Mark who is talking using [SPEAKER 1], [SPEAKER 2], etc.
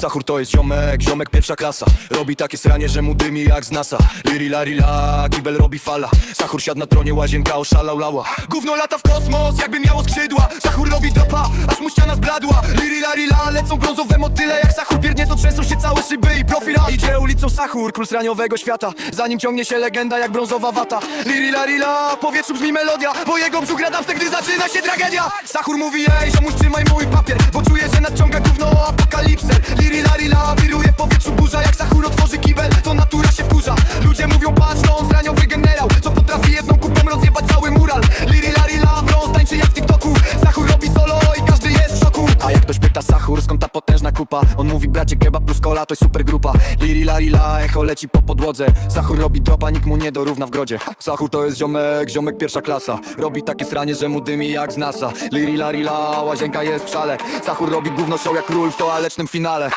[SPEAKER 1] Sachur to jest ziomek, ziomek pierwsza klasa. Robi takie sranie, że mu dymi jak z NASA. Liri la, kibel robi fala. Sachur siadł na tronie, łazienka oszalał lała Gówno lata w kosmos, jakby miało skrzydła. Sachur robi dropa, aż mu ściana zbladła. Liri la, lecą brązowe motyle. Jak Sachur biegnie, to trzęsą się całe szyby i profil A. Idzie ulicą Sachur, król sraniowego świata. Za nim ciągnie się legenda jak brązowa wata. Liri la, w powietrzu brzmi melodia. Bo jego brzuch rada wtedy, gdy zaczyna się tragedia. Sachur mówi ej, ziomuś trzymaj mój papier Bo ktoś pyta Sachur, skąd ta potężna kupa? On mówi bracie kebab plus kola, to jest super grupa. Liri lari la, echo leci po podłodze. Sachur robi dropa, nikt mu nie dorówna w grodzie. Sachur to jest ziomek, ziomek pierwsza klasa. Robi takie sranie, że mu dymi jak z NASA. Liri lari la, łazienka jest w szale. Sachur robi gówno show jak król w toalecznym finale